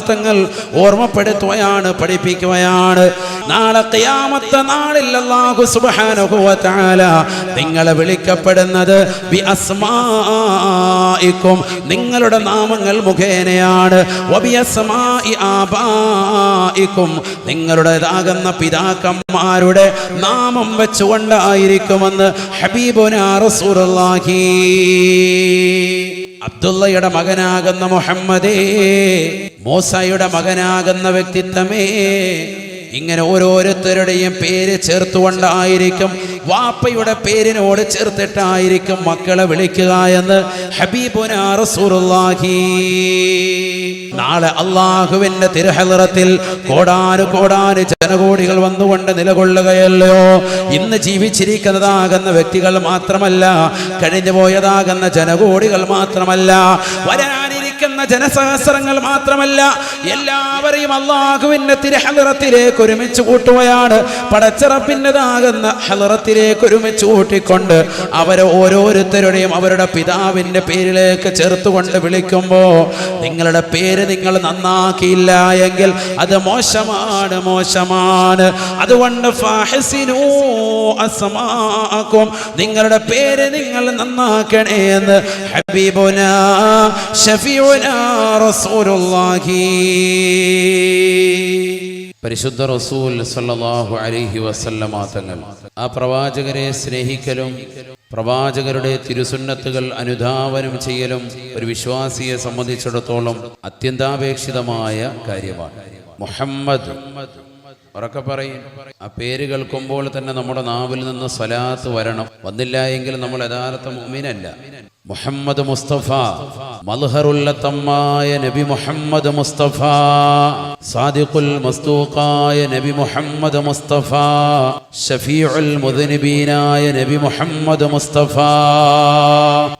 തങ്ങൾ ഓർമ്മപ്പെടുത്തുകയാണ് പഠിപ്പിക്കുകയാണ്. നാളെ അല്ലാഹു സുബ്ഹാനഹു വ നിങ്ങളെ വിളിക്കപ്പെടുന്നത് നിങ്ങളുടെ നാമങ്ങൾ മുഖേനയാണ്. ആബായിക്കും നിങ്ങളുടേതാകുന്ന പിതാക്കന്മാരുടെ നാമം വെച്ചുകൊണ്ടായിരിക്കുമെന്ന് ഹബീബുനാ റസൂലുള്ളാഹി. അബ്ദുള്ളയുടെ മകനാകുന്ന മുഹമ്മദേ മോസയുടെ മകനാകുന്ന വ്യക്തിത്വമേ ഇങ്ങനെ ഓരോരുത്തരുടെയും പേര് ചേർത്തുകൊണ്ടായിരിക്കും വാപ്പയുടെ പേരിനോട് ചേർത്തിട്ടായിരിക്കും മക്കളെ വിളിക്കുക എന്ന് ഹബീബുനാ റസൂലുള്ളാഹി. നാളെ അള്ളാഹുവിന്റെ തിരുഹലറത്തിൽ കോടാനു കോടാനു ജനകോടികൾ വന്നുകൊണ്ട് നിലകൊള്ളുകയല്ലോ ഇന്ന് ജീവിച്ചിരിക്കുന്നതാകുന്ന വ്യക്തികൾ മാത്രമല്ല കഴിഞ്ഞു പോയതാകുന്ന ജനകോടികൾ മാത്രമല്ല വരാനിരിക്കുന്ന ജനസഹസ്രങ്ങൾ മാത്രമല്ല എല്ലാവരെയും അള്ളാഹുവിന്റെ തിരുഹലറത്തിലേക്ക് ഒരുമിച്ച് കൂട്ടുകയാണ്. പടച്ചിറപ്പിന്റെതാകുന്ന ഹലറത്തിലേക്ക് ഒരുമിച്ച് കൂട്ടിക്കൊണ്ട് അവരെ ഓരോരുത്തരുടെയും അവരുടെ പിതാവിന്റെ പേരിലേക്ക് ചേർത്തുകൊണ്ട് വിളിക്കുമ്പോൾ നിങ്ങളുടെ പേര് നിങ്ങൾ നന്നാക്കിയില്ല എങ്കിൽ അത് മോശമാണ് മോശമാണ്. അതുകൊണ്ട് അസ്മാക്കും നിങ്ങളുടെ പേര് നിങ്ങൾ നന്നാക്കണേ എന്ന് ഹബീബുന റസൂലുള്ളാഹി പരിശുദ്ധ റസൂൽ സല്ലല്ലാഹു അലൈഹി വസല്ലമ തങ്ങൾ. ആ പ്രവാചകരെ സ്നേഹിക്കലും പ്രവാചകരുടെ തിരുസുന്നത്തുകൾ അനുധാവനം ചെയ്യലും ഒരു വിശ്വാസിയെ സംബന്ധിച്ചിടത്തോളം അത്യന്താപേക്ഷിതമായ കാര്യമാണ്. മുഹമ്മദ് ഉറക്കെ പറയും ആ പേര് കേൾക്കുമ്പോൾ തന്നെ നമ്മുടെ നാവിൽ നിന്ന് സ്വലാത്ത് വരണം. വന്നില്ല എങ്കിൽ നമ്മൾ യഥാർത്ഥ മുഅ്മിനല്ല. മുഹമ്മദ് മുസ്തഫ മൽഹറുല്ലത്തമ്മായ നബി മുഹമ്മദ് മുസ്തഫ സാദിഖുൽ മസ്തൂഖായ നബി മുഹമ്മദ് മുസ്തഫ ഷഫീഉൽ മുദനിബീനായ നബി മുഹമ്മദ് മുസ്തഫ.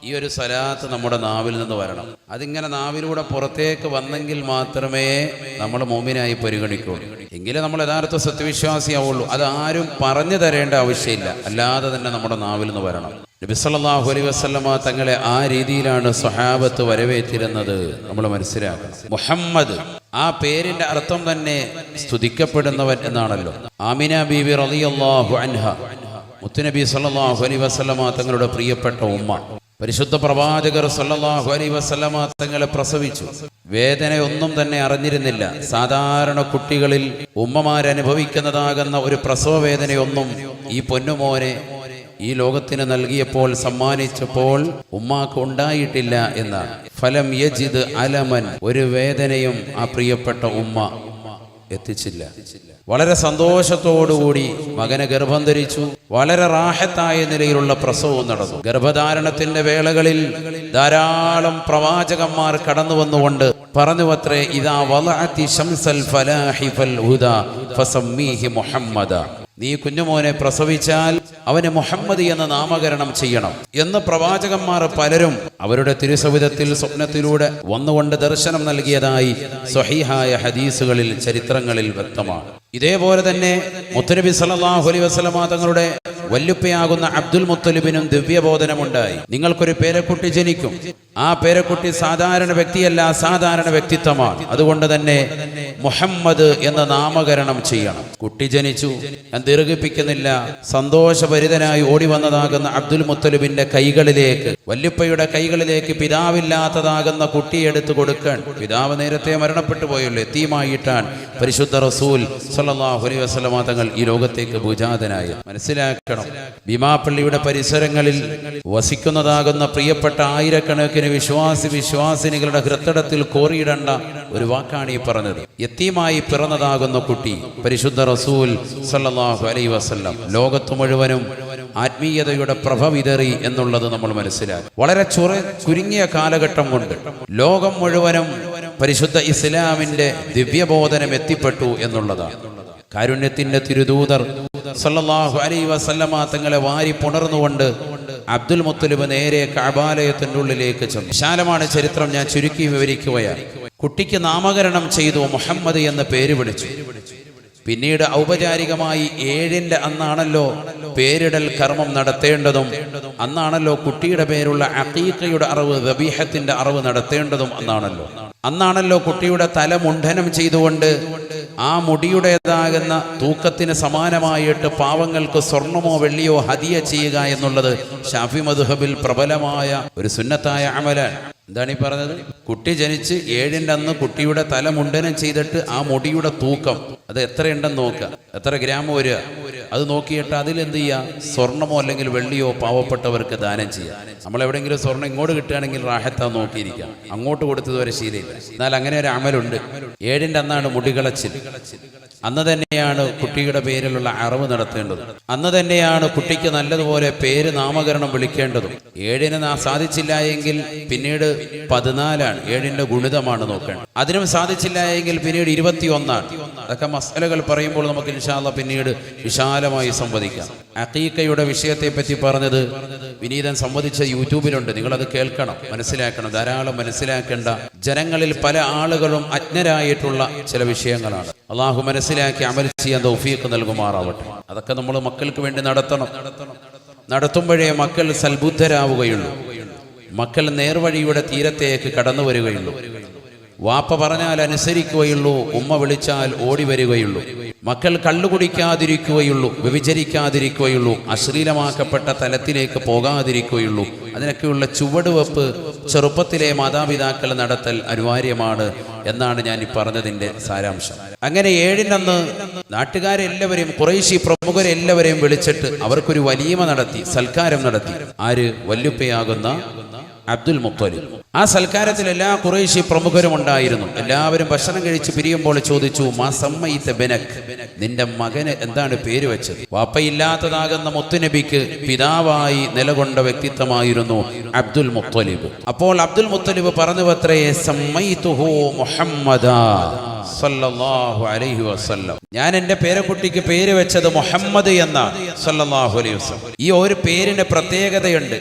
ഈ ഒരു സലാത്ത് നമ്മുടെ നാവിൽ നിന്ന് വരണം. അതിങ്ങനെ നാവിലൂടെ പുറത്തേക്ക് വന്നെങ്കിൽ മാത്രമേ നമ്മൾ മോമിനായി പരിഗണിക്കൂ. എങ്കിലേ നമ്മൾ യഥാർത്ഥ സത്യവിശ്വാസിയാവുള്ളൂ. അത് ആരും പറഞ്ഞു തരേണ്ട ആവശ്യമില്ല. അല്ലാതെ തന്നെ നമ്മുടെ നാവിൽ നിന്ന് വരണം. നബിസല്ലാഹു അലൈ വസ്ലമ തങ്ങളെ ആ രീതിയിലാണ് സ്വഹാബത്ത് വരവേറ്റിരുന്നത്. നമ്മൾ മനസ്സിലാക്കണം. മുഹമ്മദ് ആ പേരിന്റെ അർത്ഥം തന്നെ സ്തുതിക്കപ്പെടുന്നവൻ എന്നാണല്ലോ. ആമിന ബീവി റളിയല്ലാഹു അൻഹ. മുത്തുനബി സല്ലാഹു അലൈ വസല്ലമ തങ്ങളുടെ പ്രിയപ്പെട്ട ഉമ്മ. പരിശുദ്ധ പ്രവാചകർ സല്ലാഹു അലൈ വസല്ലമ തങ്ങളെ പ്രസവിച്ചു. വേദനയൊന്നും തന്നെ അറിഞ്ഞിരുന്നില്ല. സാധാരണ കുട്ടികളിൽ ഉമ്മമാരനുഭവിക്കുന്നതാകുന്ന ഒരു പ്രസവ വേദനയൊന്നും ഈ പൊന്നുമോനെ ഈ ലോകത്തിന് നൽകിയപ്പോൾ സമ്മാനിച്ചപ്പോൾ ഉമ്മാക്ക് ഉണ്ടായിട്ടില്ല എന്നാണ്. ഫലം യജിദ് അലമൻ ഒരു വേദനയും ആ പ്രിയപ്പെട്ട ഉമ്മ എത്തിച്ചില്ല. വളരെ സന്തോഷത്തോടുകൂടി മകനെ ഗർഭം ധരിച്ചു വളരെ റാഹത്തായ നിലയിലുള്ള പ്രസവവും നടന്നു. ഗർഭധാരണത്തിന്റെ വേളകളിൽ ധാരാളം പ്രവാചകന്മാർ കടന്നു വന്നുകൊണ്ട് പറഞ്ഞു അത്രേ ഇതാ ഫലാഹി ഫൽ ഹുദ ഫസമ്മീഹി മുഹമ്മദ. നീ കുഞ്ഞുമോനെ പ്രസവിച്ചാൽ അവന് മുഹമ്മദ് എന്ന നാമകരണം ചെയ്യണം എന്ന് പ്രവാചകന്മാർ പലരും അവരുടെ തിരുസവിധത്തിൽ സ്വപ്നത്തിലൂടെ വന്നുകൊണ്ട് ദർശനം നൽകിയതായി സ്വഹീഹായ ഹദീസുകളിൽ ചരിത്രങ്ങളിൽ വ്യക്തമാണ്. ഇതേപോലെ തന്നെ മുത്തനബി സല്ലല്ലാഹു അലൈ വസല്ലമ തങ്ങളുടെ വല്ലുപ്പയാകുന്ന അബ്ദുൽ മുത്തലിബിനും ദിവ്യബോധനമുണ്ടായി. നിങ്ങൾക്കൊരു പേരക്കുട്ടി ജനിക്കും. ആ പേരക്കുട്ടി സാധാരണ വ്യക്തിയല്ല സാധാരണ വ്യക്തിത്വമാണ്. അതുകൊണ്ട് തന്നെ മുഹമ്മദ് എന്ന നാമകരണം ചെയ്യണം. കുട്ടി ജനിച്ചു. ഞാൻ ദീർഘിപ്പിക്കുന്നില്ല. സന്തോഷഭരിതനായി ഓടി വന്നതാകുന്ന അബ്ദുൽ മുത്തലിബിന്റെ കൈകളിലേക്ക് വല്ലുപ്പയുടെ കൈകളിലേക്ക് പിതാവില്ലാത്തതാകുന്ന കുട്ടിയെടുത്ത് കൊടുക്കാൻ. പിതാവ് നേരത്തെ മരണപ്പെട്ടു പോയല്ലോ. എത്തിയുമായിട്ടാണ് പരിശുദ്ധ റസൂൽ അലൈഹി വസല്ലമ തങ്ങൾ ഈ ലോകത്തേക്ക് ഭുജാതനായി. മനസ്സിലാക്കണം. ഭീമാപ്പള്ളിയുടെ പരിസരങ്ങളിൽ വസിക്കുന്നതാകുന്ന പ്രിയപ്പെട്ട ആയിരക്കണക്കിന് വിശ്വാസി വിശ്വാസിനികളുടെ ഹൃത്തടത്തിൽ കോറിയിടേണ്ട ഒരു വാക്കാണ് ഈ പറഞ്ഞത്. എത്തിയുമായി പിറന്നതാകുന്ന കുട്ടി പരിശുദ്ധ റസൂൽ സല്ലല്ലാഹു അലൈഹി വസല്ലം ലോകത്ത് മുഴുവനും ആത്മീയതയുടെ പ്രഭ വിതറി എന്നുള്ളത് നമ്മൾ മനസ്സിലാക്കി. വളരെ ചുറ ചുരുങ്ങിയ കാലഘട്ടം കൊണ്ട് ലോകം മുഴുവനും പരിശുദ്ധ ഇസ്ലാമിന്റെ ദിവ്യബോധനം എത്തിപ്പെട്ടു എന്നുള്ളതാണ്. കാരുണ്യത്തിന്റെ തിരുദൂതർ സല്ലല്ലാഹു അലൈഹി വസല്ലമ തങ്ങളെ വാരി പുണർന്നുകൊണ്ട് അബ്ദുൽ മുത്തലിബ് നേരെ കഅബാലയത്തിന്റെ ഉള്ളിലേക്ക് ചെന്നു. വിശാലമാണ് ചരിത്രം ഞാൻ ചുരുക്കി വിവരിക്കുകയാണ്. കുട്ടിക്ക് നാമകരണം ചെയ്തു മുഹമ്മദ് എന്ന പേര് വിളിച്ചു. പിന്നീട് ഔപചാരികമായി ഏഴിന്റെ അന്നാണല്ലോ പേരിടൽ കർമ്മം നടത്തേണ്ടതും അന്നാണല്ലോ കുട്ടിയുടെ പേരുള്ള അക്കീക്കയുടെ അറിവ് ദബീഹത്തിന്റെ അറിവ് നടത്തേണ്ടതും അന്നാണല്ലോ. അന്നാണല്ലോ കുട്ടിയുടെ തല മുണ്ഠനം ചെയ്തുകൊണ്ട് ആ മുടിയുടേതാകുന്ന തൂക്കത്തിന് സമാനമായിട്ട് പാവങ്ങൾക്ക് സ്വർണമോ വെള്ളിയോ ഹതിയ ചെയ്യുക എന്നുള്ളത് ഷാഫി മധുഹബിൽ പ്രബലമായ ഒരു സുന്നത്തായ അമലാണ് എന്താണ് ഈ പറഞ്ഞത്? കുട്ടി ജനിച്ച് ഏഴിന്റെ അന്ന് കുട്ടിയുടെ തല മുണ്ടനം ചെയ്തിട്ട് ആ മുടിയുടെ തൂക്കം അത് എത്രയുണ്ടെന്ന് നോക്കുക. എത്ര ഗ്രാം വരിക? അത് നോക്കിയിട്ട് അതിൽ എന്ത് ചെയ്യുക സ്വർണമോ അല്ലെങ്കിൽ വെള്ളിയോ പാവപ്പെട്ടവർക്ക് ദാനം ചെയ്യുക നമ്മൾ എവിടെയെങ്കിലും സ്വർണം ഇങ്ങോട്ട് കിട്ടുകയാണെങ്കിൽ റാഹത്താ നോക്കിയിരിക്കാം. അങ്ങോട്ട് കൊടുത്തതുവരെ ശീലയില്ല എന്നാൽ അങ്ങനെ ഒരു അമലുണ്ട്. ഏഴിന്റെ അന്നാണ് മുടികളച്ചിൽ. അന്ന് തന്നെയാണ് കുട്ടിയുടെ പേരിലുള്ള അറിവ് നടത്തേണ്ടത്. അന്ന് തന്നെയാണ് കുട്ടിക്ക് നല്ലതുപോലെ പേര് നാമകരണം വിളിക്കേണ്ടതും. ഏഴിന് സാധിച്ചില്ല എങ്കിൽ പിന്നീട് പതിനാലാണ് ഏഴിന്റെ ഗുണിതമാണ് നോക്കേണ്ടത്. അതിനും സാധിച്ചില്ല എങ്കിൽ പിന്നീട് ഇരുപത്തിയൊന്നാണ്. അതൊക്കെ മസലകൾ പറയുമ്പോൾ നമുക്ക് ഇൻഷാല്ല പിന്നീട് വിശാലമായി സംവദിക്കാം. അക്കീക്കയുടെ വിഷയത്തെ പറ്റി പറഞ്ഞത് വിനീതൻ സംവദിച്ച യൂട്യൂബിലുണ്ട്. അത് കേൾക്കണം മനസ്സിലാക്കണം. ധാരാളം മനസ്സിലാക്കേണ്ട ജനങ്ങളിൽ പല ആളുകളും അജ്ഞരായിട്ടുള്ള ചില വിഷയങ്ങളാണ്. അള്ളാഹു മനസ്സിലാക്കി അമൽ ചെയ്യാൻ തൗഫീഖ് നൽകുമാറാവട്ടെ. അതൊക്കെ നമ്മൾ മക്കൾക്ക് വേണ്ടി നടത്തണം. നടത്തുമ്പോഴേ മക്കൾ സൽബുദ്ധരാവുകയുള്ളൂ. മക്കൾ നേർവഴിയുടെ തീരത്തേക്ക് കടന്നു വരികയുള്ളൂ. വാപ്പ പറഞ്ഞാൽ അനുസരിക്കുകയുള്ളൂ ഉമ്മ വിളിച്ചാൽ ഓടി വരികയുള്ളൂ. മക്കൾ കള്ളു കുടിക്കാതിരിക്കുകയുള്ളൂ വ്യഭിചരിക്കാതിരിക്കുകയുള്ളൂ അശ്ലീലമാക്കപ്പെട്ട തലത്തിലേക്ക് പോകാതിരിക്കുകയുള്ളൂ. അതിനൊക്കെയുള്ള ചുവടുവെപ്പ് ചെറുപ്പത്തിലെ മാതാപിതാക്കൾ നടത്തൽ അനിവാര്യമാണ് എന്നാണ് ഞാൻ ഈ പറഞ്ഞതിന്റെ സാരാംശം. അങ്ങനെ ഏഴിനന്ന് നാട്ടുകാരെല്ലാവരെയും കുറേശി പ്രമുഖരെല്ലാവരെയും വിളിച്ചിട്ട് അവർക്കൊരു വലിയമ നടത്തി സൽക്കാരം നടത്തി. ആര്? വല്ലുപ്പയാകുന്ന അബ്ദുൽ മുത്തലിബ്. ആ സൽക്കാരത്തിൽ എല്ലാ കുറേശ്ശി പ്രമുഖരും ഉണ്ടായിരുന്നു. എല്ലാവരും ഭക്ഷണം കഴിച്ച് പിരിയുമ്പോൾ ചോദിച്ചു മാ സമ്മയിത്ത ബെനക്? നിന്റെ മകന് എന്താണ് പേര് വെച്ചത്? വാപ്പയില്ലാത്തതാകുന്ന മുത്തുനബിക്ക് പിതാവായി നിലകൊണ്ട വ്യക്തിത്വമായിരുന്നു അബ്ദുൽ മുത്തലിബ്. അപ്പോൾ അബ്ദുൽ മുത്തലിബ് പറഞ്ഞു അത്രയെ സല്ലല്ലാഹു അലൈഹി വസല്ലം. ഞാൻ എന്റെ പേരക്കുട്ടിക്ക് പേര് വെച്ചത് മുഹമ്മദ് എന്നാണ് സല്ലല്ലാഹു അലൈഹി ഈ ഒരു പേരിന് പ്രത്യേകതയുണ്ട്.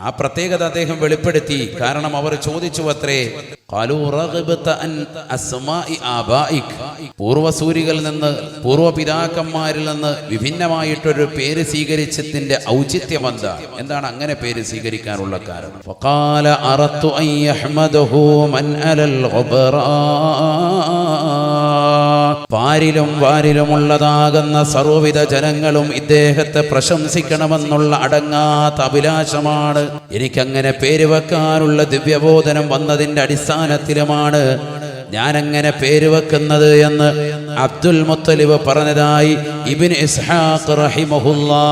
ആ പ്രത്യേകത അദ്ദേഹം വെളിപ്പെടുത്തി. കാരണം അവർ ചോദിച്ചു അത്രേ പൂർവസൂരികൾ അൻ അസ്മാഇ ആബായിക്." പൂർവസൂരികളിൽ നിന്ന് പൂർവപിതാക്കന്മാരിൽ നിന്ന് വിഭിന്നമായിട്ടൊരു പേര് സ്വീകരിച്ചതിന്റെ ഔചിത്യം എന്താ? എന്താണ് അങ്ങനെ പേര് സ്വീകരിക്കാനുള്ള കാരണം? പാരിലും വാരിലുമുള്ളതാകുന്ന സർവവിധ ജനങ്ങളും ഇദ്ദേഹത്തെ പ്രശംസിക്കണമെന്നുള്ള അടങ്ങാത്ത അഭിലാഷമാണ്. എനിക്കങ്ങനെ പേര് വെക്കാനുള്ള ദിവ്യബോധനം വന്നതിന്റെ അടിസ്ഥാനത്തിലുമാണ് ഞാൻ അങ്ങനെ പേര് വെക്കുന്നത് എന്ന് അബ്ദുൽ മുത്തലിബ് പറഞ്ഞതായി ഇബിൻ ഇസ്ഹാഖ് റഹിമഹുല്ലാ.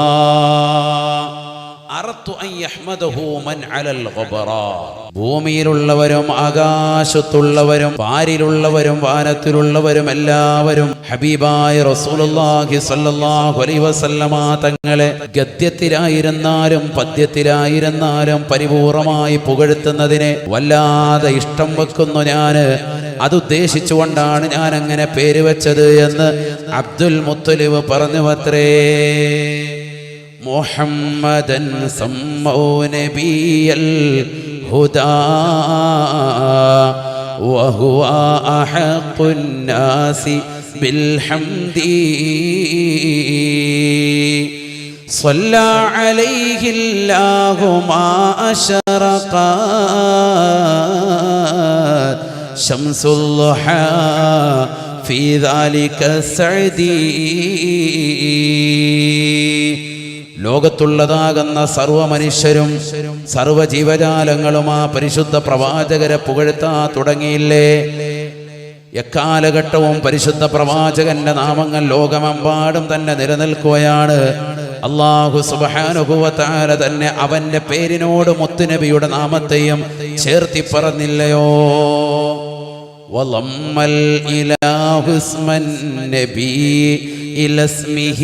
ഭൂമിയിലുള്ളവരും ആകാശത്തുള്ളവരും പാരിലുള്ളവരും വാനത്തിലുള്ളവരും എല്ലാവരും ഹബീബായ റസൂലുള്ളാഹി സ്വല്ലല്ലാഹു അലൈഹി വസല്ലമ തങ്ങളെ ഗദ്യത്തിലായിരുന്നാലും പദ്യത്തിലായിരുന്നാലും പരിപൂർണമായി പുകഴ്ത്തുന്നതിനെ വല്ലാതെ ഇഷ്ടം വെക്കുന്നു ഞാൻ. അതുദ്ദേശിച്ചുകൊണ്ടാണ് ഞാൻ അങ്ങനെ പേര് വെച്ചത് എന്ന് അബ്ദുൽ മുത്തലിബ് പറഞ്ഞു അത്രേ محمدا سموا نبي الهدى. وهو أحق الناس بالحمد. صلى عليه الله ما أشرقت شمس الضحى في ذلك السعدي. ലോകത്തുള്ളതാകുന്ന സർവ മനുഷ്യരും സർവ ജീവജാലങ്ങളും ആ പരിശുദ്ധ പ്രവാചകരെ പുകഴ്ത്താ തുടങ്ങിയില്ലേ? എക്കാലഘട്ടവും പരിശുദ്ധ പ്രവാചകന്റെ നാമങ്ങൾ ലോകമെമ്പാടും തന്നെ നിലനിൽക്കുകയാണ്. അള്ളാഹു സുബാനുഭവത്താല തന്നെ അവന്റെ പേരിനോട് മുത്തുനബിയുടെ നാമത്തെയും ചേർത്തി പറഞ്ഞില്ലയോ? വലമ്മൽ ഇലാഹുസ്മൻ നബി إلى اسمه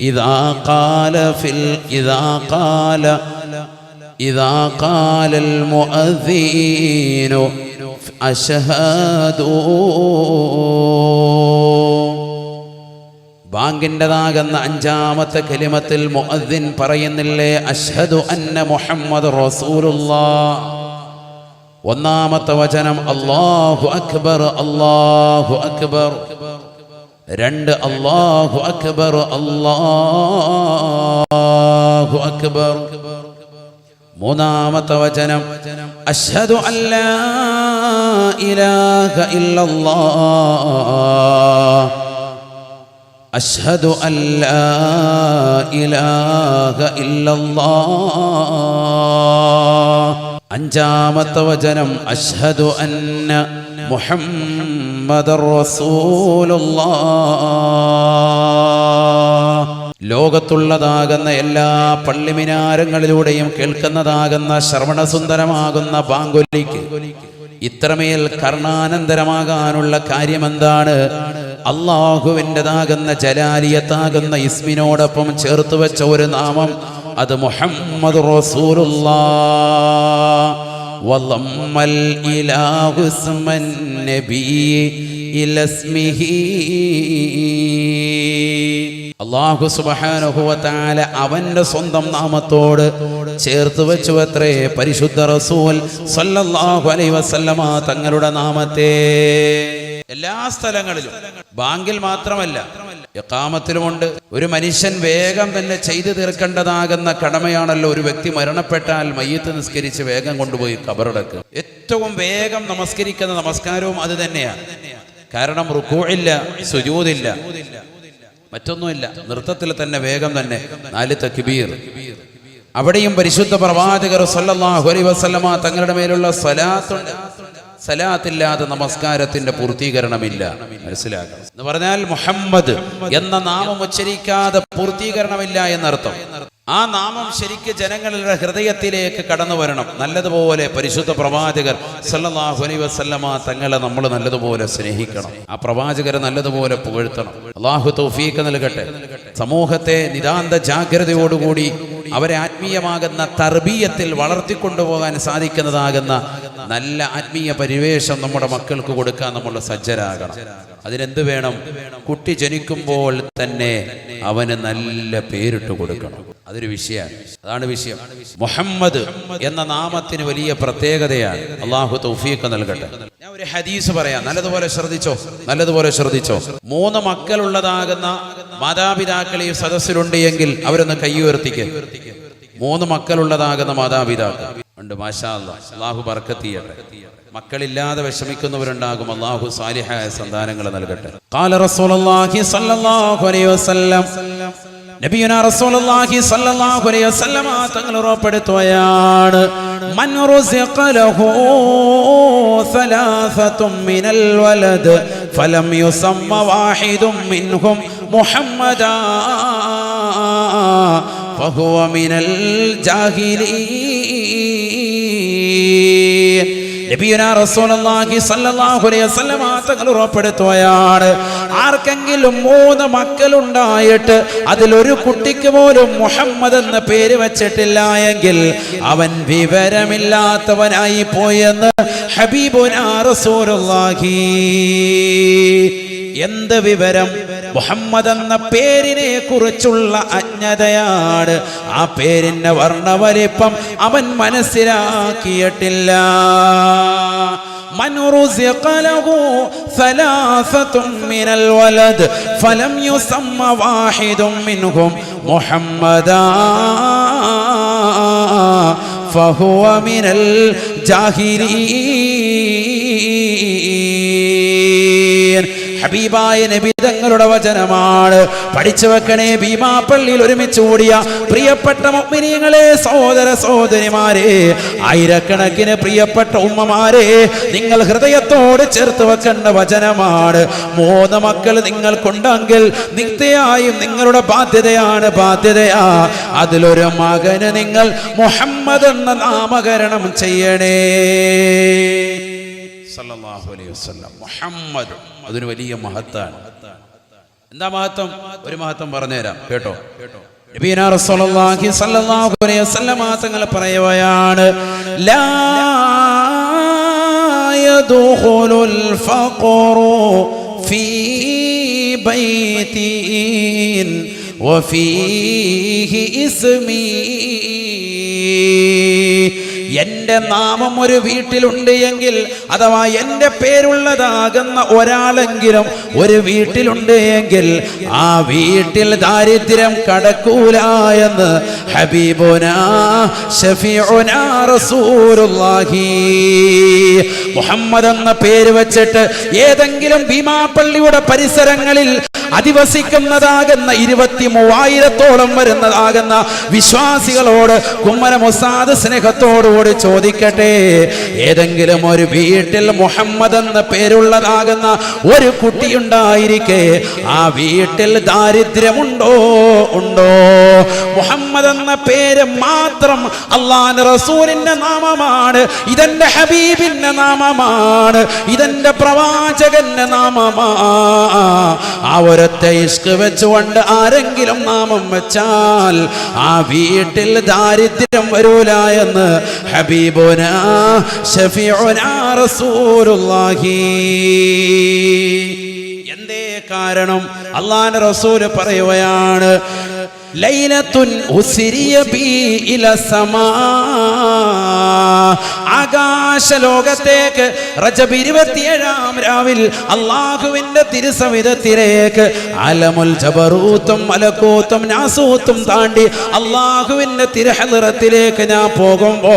إذا قال في ال... إذا قال إذا قال المؤذن أشهد ബാങ്കിൻ്റെതാകുന്ന അഞ്ചാമത്തെ കലിമത്തിൽ മുഅദ്ദിൻ പറയുന്നില്ലേ അഷ്ഹദു അന്ന മുഹമ്മദ് റസൂലുള്ളാ ഒന്നാമത്തെ വചനം അല്ലാഹു അക്ബർ അല്ലാഹു അക്ബർ രണ്ട് അല്ലാഹു അക്ബർ അല്ലാഹു അക്ബർ. മൂന്നാമത്തെ വചനം അഷ്ഹദു അല്ലാ ഇല്ലല്ലാഹ്. അഷ്ഹദു അല്ലാ ഇല്ലല്ലാഹ്. അഞ്ചാമത്തെ വചനം അഷ്ഹദു അന്ന മുഹമ്മദർ റസൂലുള്ളാഹ്. ലോകത്തുള്ളതാകുന്ന എല്ലാ പള്ളിമിനാരങ്ങളിലൂടെയും കേൾക്കുന്നതാകുന്ന ശ്രവണസുന്ദരമാകുന്ന പാങ്കൊല്ലിക്ക് ഇത്രമേൽ കർണാനന്തരമാകാനുള്ള കാര്യമെന്താണ്? അള്ളാഹുവിന്റെതാകുന്ന ജലാലിയത്താകുന്ന ഇസ്മിനോടൊപ്പം ചേർത്ത് വെച്ച ഒരു നാമം അത് മുഹമ്മദ് റസൂലുള്ളാ وضم الإله اسم النبي إلى اسمه അള്ളാഹു സുബാനുഭവത്താല അവന്റെ സ്വന്തം നാമത്തോട് ചേർത്ത് വെച്ചു അത്രേ പരിശുദ്ധ റസൂൽ സല്ലല്ലാഹു അലൈഹി വസല്ലമ തങ്ങളുടെ നാമത്തെ എല്ലാ സ്ഥലങ്ങളിലും ബാങ്കിൽ മാത്രമല്ല എക്കാമത്തിലുമുണ്ട് ഒരു മനുഷ്യൻ വേഗം തന്നെ ചെയ്തു തീർക്കേണ്ടതാകുന്ന കടമയാണല്ലോ ഒരു വ്യക്തി മരണപ്പെട്ടാൽ മയ്യത്ത് നിസ്കരിച്ച് വേഗം കൊണ്ടുപോയി കബറടക്കുക ഏറ്റവും വേഗം നമസ്കരിക്കുന്ന നമസ്കാരവും അത് തന്നെയാണ്. കാരണം റുക്കോയില്ല സുജൂതില്ല മറ്റൊന്നുമില്ല. നൃത്തത്തിൽ തന്നെ വേഗം തന്നെ. നാല് തക്ബീർ. അവിടെയും പരിശുദ്ധ പ്രവാചകർ സല്ലല്ലാഹു അലൈഹി വസല്ലമ തങ്ങളുടെ മേലുള്ള സ്വലാത്തുണ്ട്. സലാത്തില്ലാതെ നമസ്കാരത്തിന്റെ പൂർത്തീകരണമില്ല. മനസ്സിലാക്കണം. എന്ന് പറഞ്ഞാൽ മുഹമ്മദ് എന്ന നാമം ഉച്ചരിക്കാതെ പൂർത്തീകരണമില്ല എന്നർത്ഥം. ആ നാമം ശരിക്ക് ജനങ്ങളുടെ ഹൃദയത്തിലേക്ക് കടന്നു വരണം. നല്ലതുപോലെ പരിശുദ്ധ പ്രവാചകർ സല്ലല്ലാഹു അലൈഹി വസല്ലമ തങ്ങളെ നമ്മൾ നല്ലതുപോലെ സ്നേഹിക്കണം. ആ പ്രവാചകരെ നല്ലതുപോലെ പുകഴ്ത്തണം. അള്ളാഹു തൗഫീഖ് നൽകട്ടെ. സമൂഹത്തെ നിതാന്ത ജാഗ്രതയോടുകൂടി അവരെ ആത്മീയമാകുന്ന തർബീയത്തിൽ വളർത്തിക്കൊണ്ടുപോകാൻ സാധിക്കുന്നതാകുന്ന നല്ല ആത്മീയ പരിവേഷം നമ്മുടെ മക്കൾക്ക് കൊടുക്കാൻ നമ്മൾ സജ്ജരാകണം. അതിനെന്ത് വേണം? കുട്ടി ജനിക്കുമ്പോൾ തന്നെ അവന് നല്ല പേരിട്ട് കൊടുക്കണം. അതൊരു വിഷയമാണ് അതാണ് വിഷയം. മുഹമ്മദ് എന്ന നാമത്തിന് വലിയ പ്രത്യേകതയാണ്. അള്ളാഹു തൗഫീഖ് നൽകട്ടെ. ഒരു ഹദീസ് പറയാം. നല്ലതുപോലെ ശ്രദ്ധിച്ചോ? നല്ലതുപോലെ ശ്രദ്ധിച്ചോ? മൂന്ന് മക്കളുള്ളതാകുന്ന മാതാപിതാക്കൾ ഈ സദസ്സിലുണ്ട് എങ്കിൽ അവരൊന്ന് കൈയുയർത്തിക്ക് മൂന്ന് മക്കളുള്ളതാകുന്ന മാതാപിതാക്കൾ. ഉണ്ട് മാഷാ അള്ളാഹു ബർക്കത്തിയട്ടെ. മക്കളില്ലാതെ വിഷമിക്കുന്നവരുണ്ടാകും. അള്ളാഹു സാലിഹായ സന്താനങ്ങൾ നൽകട്ടെ. കാല റസൂലുള്ളാഹി സ്വല്ലല്ലാഹു അലൈഹി വസല്ലം നബിയുന റസൂലുള്ളാഹി സ്വല്ലല്ലാഹു അലൈഹി വസല്ലമ തങ്ങൾ ഉറപ്പെടുത്തുകയാണ്. മൻ റുസിഖ ലഹു മിനൽ വലദ് ഫലം യുസമ്മ വാഹിദും മിൻഹും മുഹമ്മദാ ഫഹുവ മിനൽ ജാഹിലീൻ. ഉറപ്പെടുത്തുകയാണ്. ആർക്കെങ്കിലും മൂന്ന് മക്കളുണ്ടായിട്ട് അതിലൊരു കുട്ടിക്ക് പോലും മുഹമ്മദ് എന്ന പേര് വെച്ചിട്ടില്ല എങ്കിൽ അവൻ വിവരമില്ലാത്തവനായി പോയെന്ന് ഹബീബുനാ റസൂലുള്ളാഹി. എന്ത് വിവരം? മുഹമ്മദ് എന്ന പേരിനെ കുറിച്ചുള്ള അജ്ഞതയാണ് ആ പേരിന്റെ വർണ്ണവലിപ്പം അവൻ മനസ്സിലാക്കിയിട്ടില്ല من رزق له ثلاثة من الولد فلم يسم واحد منهم محمدا فهو من الجاهلين ഹബീബായ നബി തങ്ങളുടെ വചനമാണ്. പഠിച്ചു വെക്കണേ ഭീമാപ്പള്ളിയിൽ ഒരുമിച്ച് കൂടിയ പ്രിയപ്പെട്ട മുഅ്മിനീങ്ങളെ സഹോദര സഹോദരിമാരെ ആയിരക്കണക്കിന് പ്രിയപ്പെട്ട ഉമ്മമാരെ നിങ്ങൾ ഹൃദയത്തോട് ചേർത്ത് വെക്കേണ്ട വചനമാണ്. മൂന്ന് മക്കൾ നിങ്ങൾക്കുണ്ടെങ്കിൽ നിത്യയായും നിങ്ങളുടെ ബാധ്യതയാണ് ബാധ്യതയാ. അതിലൊരു മകന് നിങ്ങൾ മുഹമ്മദ് എന്ന നാമകരണം ചെയ്യണേ. സല്ലല്ലാഹു അലൈഹി വസല്ലം. മുഹമ്മദ്. അതൊരു വലിയ മഹത്താണ് എന്താ മഹത്വം ഒരു മഹത്വം പറഞ്ഞുതരാം കേട്ടോ നബീന റസൂലുള്ളാഹി സ്വല്ലല്ലാഹു അലൈഹി വസല്ലം തങ്ങൾ പറയുകയാണ് ലാ യദ്ഖുലുൽ ഫഖറു ഫീ ബൈതിൻ وفيه اسمي എന്റെ നാമം ഒരു വീട്ടിലുണ്ട് എങ്കിൽ അഥവാ എന്റെ പേരുള്ളതാകുന്ന ഒരാളെങ്കിലും ഒരു വീട്ടിലുണ്ട് എങ്കിൽ ആ വീട്ടിൽ ദാരിദ്ര്യം കടക്കൂല എന്ന് മുഹമ്മദ് എന്ന പേര് വെച്ചിട്ട് ഏതെങ്കിലും ഭീമാപ്പള്ളിയുടെ പരിസരങ്ങളിൽ അധിവസിക്കുന്നതാകുന്ന ഇരുപത്തി മൂവായിരത്തോളം വരുന്നതാകുന്ന വിശ്വാസികളോട് കുമ്മന മൊസാദ് സ്നേഹത്തോടുകൂടി ചോദിക്കട്ടെ. ഏതെങ്കിലും ഒരു വീട്ടിൽ മുഹമ്മദ് എന്ന പേരുള്ളതാകുന്ന ഒരു കുട്ടിയുണ്ടായിരിക്കെ ആ വീട്ടിൽ ദാരിദ്ര്യമുണ്ടോ? ഉണ്ടോ? മുഹമ്മദ് എന്ന പേര് മാത്രം അള്ളാൻ റസൂലിന്റെ നാമമാണ് ഇതെന്റെ ഹബീബിന്റെ നാമമാണ് ഇതെന്റെ പ്രവാചകന്റെ നാമമാ ആ ഒരൊറ്റ ഇഷ്ക് വെച്ചുകൊണ്ട് ആരെങ്കിലും നാമം വെച്ചാൽ ആ വീട്ടിൽ ദാരിദ്ര്യം വരൂല എന്ന് ഹബീബുന റസൂലുള്ളാഹി. എന്തേ കാരണം? അള്ളാഹ് റസൂൽ പറയുകയാണ് ലൈലത്തുൻ ഉസിരിയ ബി ഇല സമാ. ആകാശ ലോകത്തേക്ക് റജബ് ഇരുപത്തിയേഴാം രാവിൽ അള്ളാഹുവിന്റെ തിരുസവിധത്തിലേക്ക് അലമുൽ ജബറൂത്തും മലക്കൂത്തും നാസൂത്തും താണ്ടി അള്ളാഹുവിന്റെ തിരഹലിറത്തിലേക്ക് ഞാൻ പോകുമ്പോ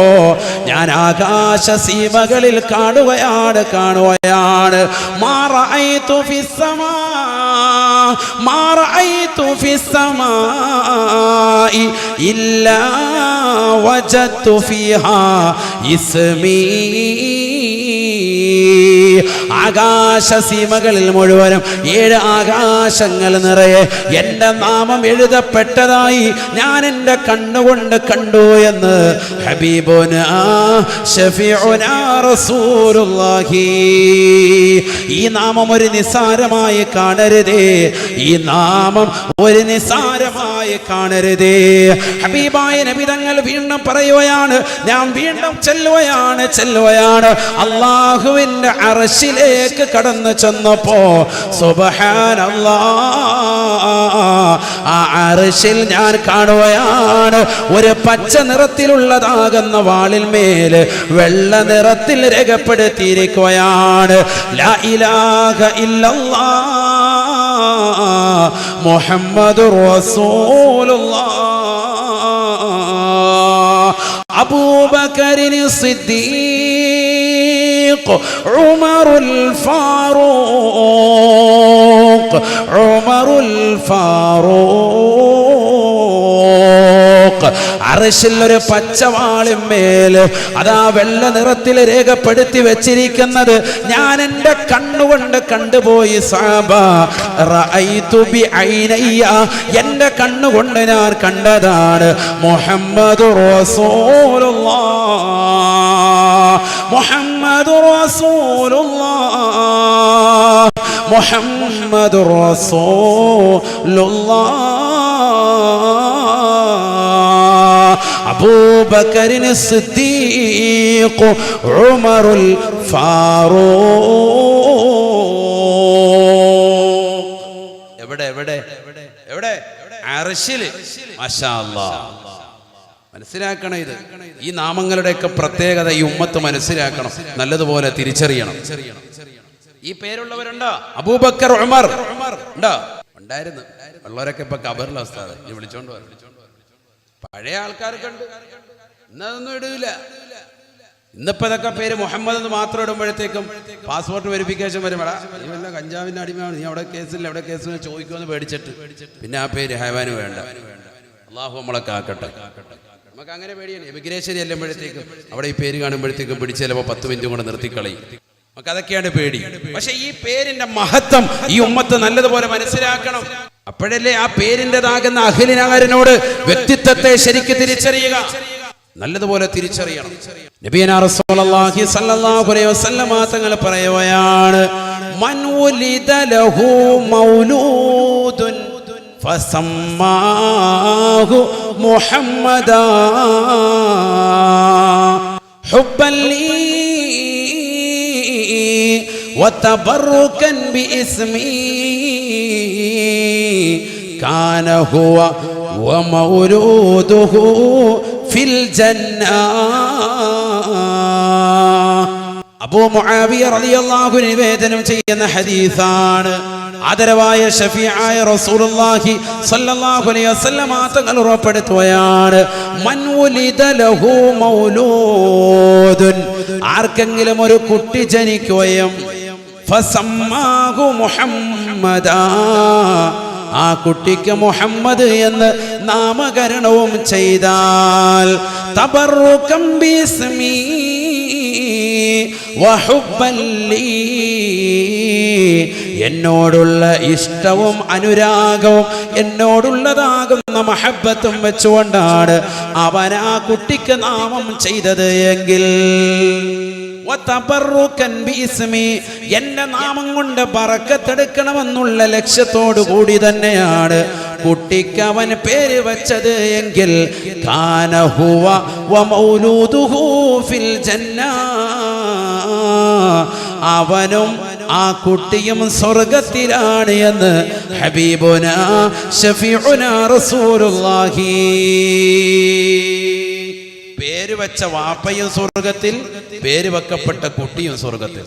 ഞാൻ ആകാശ സീമകളിൽ കാണുകയാണ് കാണുകയാണ്. ما رأيت في السماء إلا وجدت فيها اسمي. ആകാശ സീമകളിൽ മുഴുവനും ഏഴ് ആകാശങ്ങൾ നിറയെ എന്റെ നാമം എഴുതപ്പെട്ടതായി ഞാൻ എന്റെ കണ്ണുകൊണ്ട് കണ്ടു എന്ന് ഈ നാമം ഒരു നിസ്സാരമായി കാണരുതേ. ഈ നാമം ഒരു നിസ്സാരമായി കാണരുതേ. ഹബീബായ നബിതങ്ങൾ വീണ്ടും പറയുകയാണ് ഞാൻ വീണ്ടും ചെല്ലുകയാണ് ചെല്ലുകയാണ്. അള്ളാഹുവിന്റെ അറശിലേക്ക് കടന്നു ചെന്നപ്പോ സുബഹാനിൽ ഞാൻ കാണുകയാണ്. ഒരു പച്ച നിറത്തിലുള്ളതാകുന്ന വാളിൽ മേൽ വെള്ള നിറത്തിൽ രേഖപ്പെടുത്തിയിരിക്കുകയാണ്. ലാ ഇലാഹ ഇല്ലല്ലാ മുഹമ്മദുർ റസൂലുള്ളാഹ് അബൂബക്കറിന് സിദ്ദീഖ് ഉമറുൽ ഫാറൂഖ് ഉമറുൽ ഫാറൂഖ് അറിശിൽ ഒരു പച്ചവാളിന്മേൽ അതാ വെള്ള നിറത്തിൽ രേഖപ്പെടുത്തി വെച്ചിരിക്കുന്നത് ഞാൻ എന്റെ കണ്ണുകൊണ്ട് കണ്ടുപോയി ഐനയ്യ. എന്റെ കണ്ണുകൊണ്ട് ഞാൻ കണ്ടതാണ് മുഹമ്മദ് മുഹമ്മദ് മുഹമ്മദ് റസൂലുള്ളാഹ് അബൂബക്കറിന് സിദ്ദീഖ് ഉമറുൽ ഫാറൂഖ്. എവിടെ എവിടെ? എവിടെ? അർശിൽ മനസ്സിലാക്കണം ഇത്. ഈ നാമങ്ങളുടെയൊക്കെ പ്രത്യേകത ഈ ഉമ്മത്ത് മനസ്സിലാക്കണം. നല്ലതുപോലെ തിരിച്ചറിയണം. ഈ പേരുള്ളവരുണ്ടോ? അബൂബക്കർ ഉമർ. ഉണ്ടോ? ഉണ്ടായിരുന്നു. ഉള്ളവരൊക്കെ ഇപ്പൊ കബറിലെ അവസ്ഥ വിളിച്ചോണ്ട് വരാം. പഴയ ആൾക്കാരൊക്കെ ഇന്നതൊന്നും ഇടില്ല ഇന്നിപ്പോ ഇതൊക്കെ പേര് മുഹമ്മദ് എന്ന് മാത്രം ഇടുമ്പോഴത്തേക്കും പാസ്പോർട്ട് വെരിഫിക്കേഷൻ വരും. എടാ നീ വല്ല കഞ്ചാവിന്റെ അടിമയാണ്. നീ അവിടെ കേസില്ല അവിടെ കേസിൽ ചോദിക്കുമെന്ന് പേടിച്ചിട്ട്. പിന്നെ ആ പേര് ഹൈവാന് വേണ്ട. അള്ളാഹു നമ്മളെ കാക്കട്ടെ. നമുക്ക് അങ്ങനെ പേടിയാണ് എമിഗ്രേഷൻ ചെല്ലുമ്പോഴത്തേക്കും അവിടെ ഈ പേര് കാണുമ്പോഴത്തേക്കും പിടിച്ച് ചിലപ്പോൾ പത്ത് മിനിറ്റും കൊണ്ട് നിർത്തിക്കളയും. നമുക്ക് അതൊക്കെയാണ് പേടി. പക്ഷെ ഈ പേരിന്റെ മഹത്വം ഈ ഉമ്മത്ത് നല്ലതുപോലെ മനസ്സിലാക്കണം. അപ്പോഴല്ലേ ആ പേരിന്റെതാകുന്ന അഖിലിനകാരനോട് വ്യക്തിത്വത്തെ ശരിക്ക് തിരിച്ചറിയുക. നല്ലതുപോലെ തിരിച്ചറിയണം. നബീന റസൂലുള്ളാഹി സല്ലല്ലാഹു അലൈഹി തങ്ങൾ മൻ മുഹമ്മദ كان هو ومولوده في الجنة അബൂ മുആവിയ റളിയല്ലാഹു നിവേദനം ചെയ്യുന്ന ഹദീസാണ് ആദരവായ ഷഫീആയ റസൂലുള്ളാഹി സ്വല്ലല്ലാഹു അലൈഹി വസല്ലമ തങ്ങൾ ഉറപ്പെടുത്തുകയാണ് മൻ ഉലിദ ലഹു മൗലൂദുൻ ആർക്കെങ്കിലും ഒരു കുട്ടി ജനിക്കുകയും ഫസമ്മാഹു മുഹമ്മദാ ആ കുട്ടിക്ക് മുഹമ്മദ് എന്ന് നാമകരണവും ചെയ്താൽ. എന്നോടുള്ള ഇഷ്ടവും അനുരാഗവും എന്നോടുള്ളതാകുന്ന മഹബത്തും വെച്ചുകൊണ്ടാണ് അവൻ ആ കുട്ടിക്ക് നാമം ചെയ്തത് എങ്കിൽ എന്റെ നാമം കൊണ്ട് പറക്കത്തെടുക്കണമെന്നുള്ള ലക്ഷ്യത്തോടു കൂടി തന്നെയാണ് കുട്ടിക്ക് അവൻ പേര് വെച്ചത് എങ്കിൽ ഫിൽ അവനും ആ കുട്ടിയും സ്വർഗത്തിലാണ് എന്ന് ഹബീബുന ഷഫീഉന റസൂലുള്ളാഹി. പേര് വെച്ച വാപ്പയും സ്വർഗത്തിൽ പേര് വെക്കപ്പെട്ട കുട്ടിയും സ്വർഗത്തിൽ.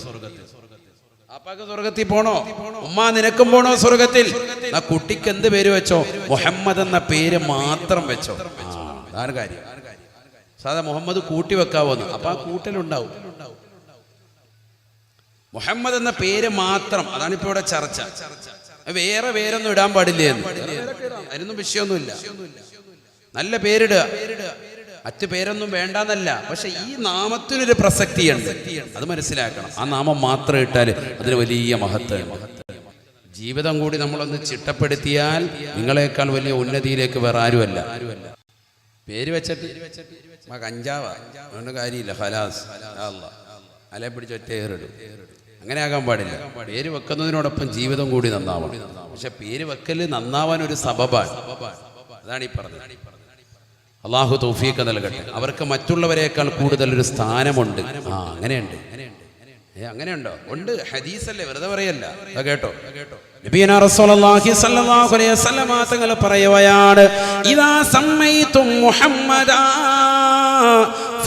അപ്പാക്ക് സ്വർഗത്തിൽ പോണോ? ഉമ്മ നിനക്കും പോണോ സ്വർഗത്തിൽ? ആ കുട്ടിക്ക് എന്ത് പേര് വെച്ചോ? മുഹമ്മദ് എന്ന പേര് മാത്രം വെച്ചോ. അതാണ് കാര്യം. സാധാ മുഹമ്മദ് കൂട്ടി വെക്കാവുന്നു. അപ്പൊ ആ കൂട്ടലുണ്ടാവും. മുഹമ്മദ് എന്ന പേര് മാത്രം അതാണ് ഇപ്പൊ ഇവിടെ ചർച്ച. വേറെ പേരൊന്നും ഇടാൻ പാടില്ലേ അതിനൊന്നും വിഷയമൊന്നുമില്ല. നല്ല പേരിടുക. മറ്റു പേരൊന്നും വേണ്ടെന്നല്ല. പക്ഷെ ഈ നാമത്തിനൊരു പ്രസക്തിയുണ്ട്. അത് മനസ്സിലാക്കണം. ആ നാമം മാത്രം ഇട്ടാൽ അതിന് വലിയ മഹത്വം. ജീവിതം കൂടി നമ്മളൊന്ന് ചിട്ടപ്പെടുത്തിയാൽ നിങ്ങളെക്കാൾ വലിയ ഉന്നതിയിലേക്ക് വേറെ ആരുമല്ല. പേര് വെച്ചിട്ട് കഞ്ചാവ അതുകൊണ്ട് കാര്യമില്ല. ഹലാസ് അല പിടിച്ച ഒറ്റയേറിടും അങ്ങനെ ആകാൻ പാടില്ല. പേര് വെക്കുന്നതിനോടൊപ്പം ജീവിതം കൂടി നന്നാവണം. പക്ഷെ പേര് വെക്കൽ നന്നാവാൻ ഒരു സബബാണ്. അതാണ് ഈ പറഞ്ഞത്. അള്ളാഹു തൗഫീഖ് നൽകട്ടെ. അവർക്ക് മറ്റുള്ളവരെക്കാൾ കൂടുതൽ ഒരു സ്ഥാനമുണ്ട്. ആ അങ്ങനെയുണ്ട്. അങ്ങനെയുണ്ടോ? ഉണ്ട്. ഹദീസല്ലേ വെറുതെ പറയല്ല. കേട്ടോ. നബിയന റസൂലുള്ളാഹി സ്വല്ലല്ലാഹു അലൈഹി വസല്ലമ ഇദാ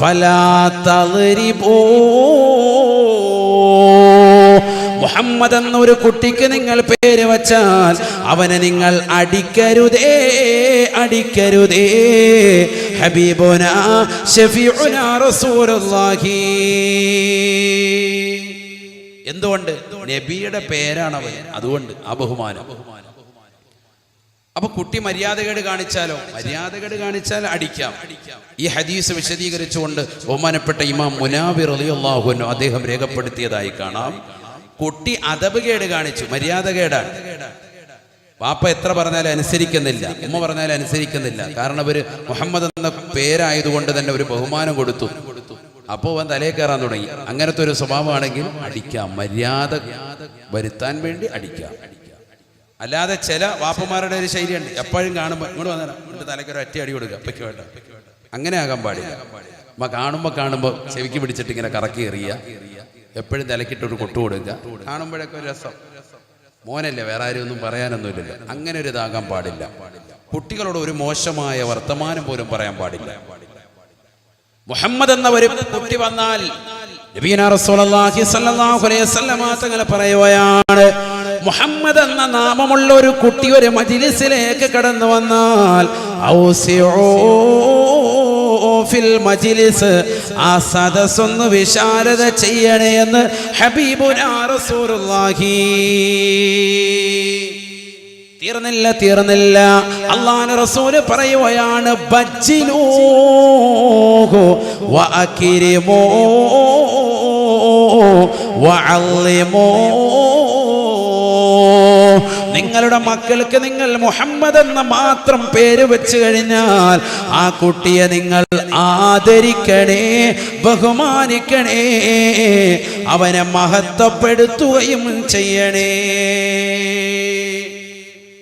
ഫലാ തദ്രിബൂ മുഹമ്മദ് എന്നൊരു കുട്ടിക്ക് നിങ്ങൾ പേര് വച്ചാൽ അവനെ നിങ്ങൾ അടിക്കരുതേ അടിക്കരുതേ. ഹബീബുന റസൂലുള്ളാഹി. എന്തുകൊണ്ട്? നബിയുടെ പേരാണ് അവൻ അതുകൊണ്ട് ആ ബഹുമാനം. അപ്പൊ കുട്ടി മര്യാദകേട് കാണിച്ചാലോ? മര്യാദകേട് കാണിച്ചാൽ അടിക്കാം. ഈ ഹദീസ് വിശദീകരിച്ചുകൊണ്ട് ബഹുമാനപ്പെട്ട ഇമാം മുനാബിർ റളിയല്ലാഹു അൻഹു അദ്ദേഹം രേഖപ്പെടുത്തിയതായി കാണാം. കുട്ടി അതബ് കേട് കാണിച്ചു മര്യാദ കേടാണ്. പാപ്പ എത്ര പറഞ്ഞാലും അനുസരിക്കുന്നില്ല ഉമ്മ പറഞ്ഞാലും അനുസരിക്കുന്നില്ല. കാരണം അവർ മുഹമ്മദ് എന്ന പേരായതുകൊണ്ട് തന്നെ ഒരു ബഹുമാനം കൊടുത്തു. അപ്പോൾ അവൻ തലയിൽ കയറാൻ തുടങ്ങി. അങ്ങനത്തെ ഒരു സ്വഭാവമാണെങ്കിൽ അടിക്കാം മര്യാദ വരുത്താൻ വേണ്ടി അടിക്കാം. അല്ലാതെ ചില വാപ്പന്മാരുടെ ഒരു ശൈലിയുണ്ട്. എപ്പോഴും കാണുമ്പോൾ ഇങ്ങോട്ട് വന്നാലും എന്നിട്ട് തലക്കൊരു ഒറ്റ അടി കൊടുക്കുക അപ്പയ്ക്ക് വേണ്ട. അങ്ങനെ ആകാൻ പാടില്ല. അമ്മ കാണുമ്പോൾ കാണുമ്പോൾ ചെവിക്ക് പിടിച്ചിട്ട് ഇങ്ങനെ കറക്കി എറിയുക. എപ്പോഴും തലക്കിട്ട് ഒരു കൊട്ടു കൊടുക്കുക. കാണുമ്പോഴൊക്കെ ഒരു രസം. മോനല്ലേ വേറെ ആരും ഒന്നും പറയാനൊന്നുമില്ലല്ലോ അങ്ങനെ ഒരു ഇതാകാൻ പാടില്ല. കുട്ടികളോട് ഒരു മോശമായ വർത്തമാനം പോലും പറയാൻ പാടില്ല. മുഹമ്മദ് എന്ന ഒരു കുട്ടി വന്നാൽ തങ്ങൾ പറയുകയാണ് മുഹമ്മദ് എന്ന നാമമുള്ള ഒരു കുട്ടി ഒരു മജിലിസിലേക്ക് കടന്നു വന്നാൽ ഔസിഉ ഫിൽ മജിലിസ്. ആ സദസ്സൊന്ന് വിശാലത ചെയ്യണേ എന്ന് ഹബീബുനാ റസൂലുള്ളാഹി. തീർന്നില്ല തീർന്നില്ല. അള്ളാൻ റസൂൽ പറയുകയാണ് ബജിലോ വഅകിരിമൂ വഅള്ളിമൂ നിങ്ങളുടെ മക്കൾക്ക് നിങ്ങൾ മുഹമ്മദ് എന്ന് മാത്രം പേര് വെച്ച് കഴിഞ്ഞാൽ ആ കുട്ടിയെ നിങ്ങൾ ആദരിക്കണേ ബഹുമാനിക്കണേ അവനെ മഹത്വപ്പെടുത്തുകയും ചെയ്യണേ.